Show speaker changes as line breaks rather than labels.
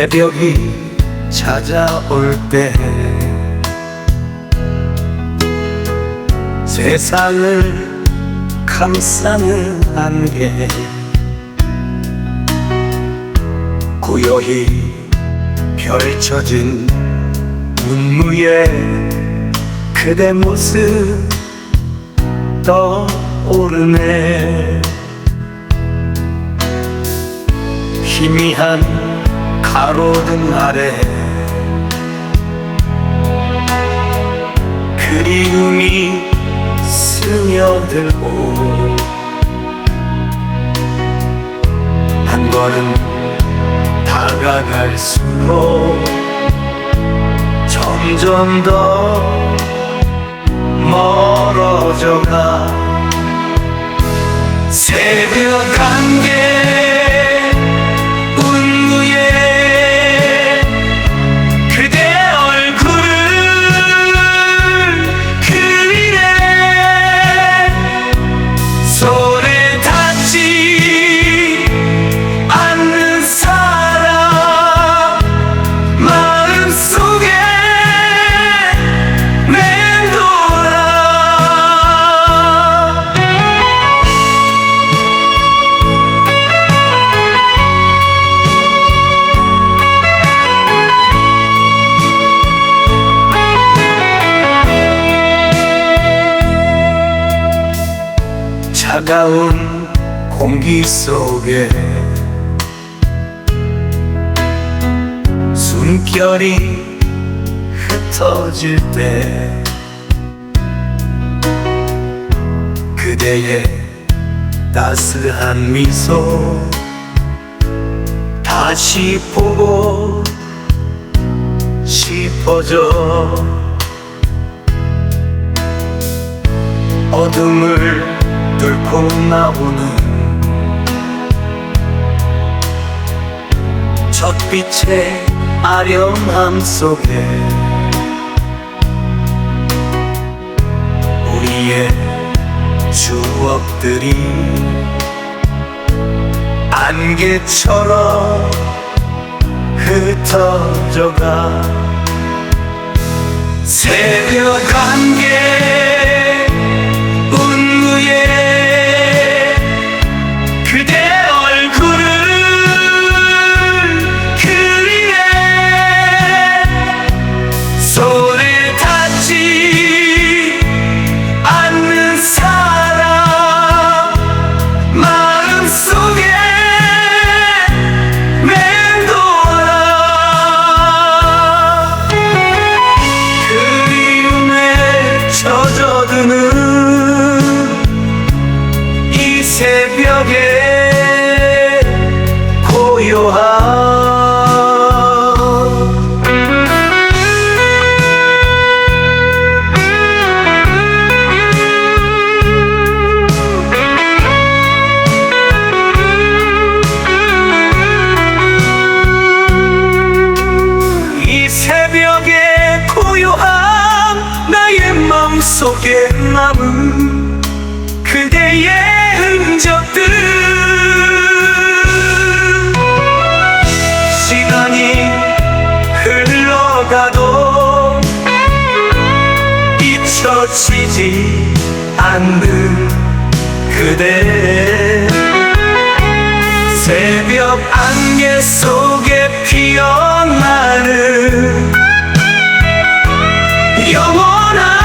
새벽이 찾아올 때 세상을 감싸는 안개 고요히 펼쳐진 문무에 그대 모습 떠오르네 희미한 가로등 아래. 그리움이 스며들고 한 걸음 다가갈수록 점점 더 멀어져가. 새벽 안개 차가운 공기 속에 숨결이 흩어질 때 그대의 따스한 미소 다시 보고 싶어져 어둠을 뚫고 나오는 젖빛의 아련함 속에 우리의 추억들이 안개처럼 흩어져가 새벽 안개 고요한 이 새벽의 고요함 나의 마음속에 남은 그대의 흔적들 가도 잊혀지지 않는 그대. 새벽 안개 속에 피어나는 영원한